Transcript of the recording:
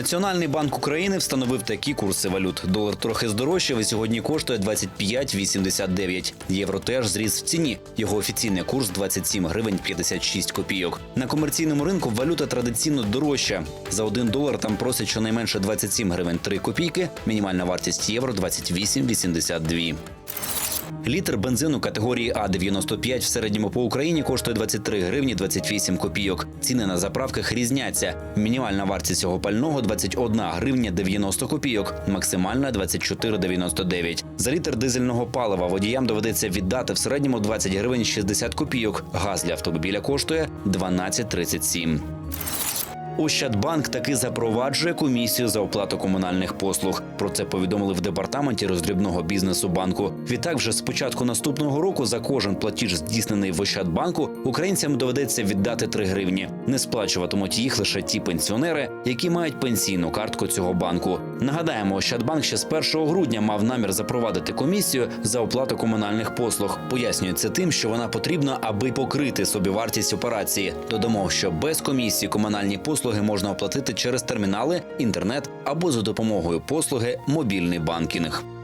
Національний банк України встановив такі курси валют. Долар трохи здорожчав і сьогодні коштує 25,89. Євро теж зріс в ціні. Його офіційний курс 27 гривень 56 копійок. На комерційному ринку валюта традиційно дорожча. За один долар там просять щонайменше 27 гривень 3 копійки. Мінімальна вартість євро 28,82. Літр бензину категорії А 95 в середньому по Україні коштує 23 гривні 28 копійок. Ціни на заправках різняться. Мінімальна вартість цього пального 21 гривня 90 копійок, максимальна 24,99. За літр дизельного палива водіям доведеться віддати в середньому 20 гривень 60 копійок. Газ для автомобіля коштує 12,37. Ощадбанк таки запроваджує комісію за оплату комунальних послуг. Про це повідомили в департаменті роздрібного бізнесу банку. Відтак, вже з початку наступного року за кожен платіж, здійснений в Ощадбанку, українцям доведеться віддати 3 гривні. Не сплачуватимуть їх лише ті пенсіонери, які мають пенсійну картку цього банку. Нагадаємо, Ощадбанк ще з 1 грудня мав намір запровадити комісію за оплату комунальних послуг. Пояснюється тим, що вона потрібна, аби покрити собівартість операції. Додамо, що без комісії комунальні послуги можна оплатити через термінали, інтернет або за допомогою послуги мобільний банкінг.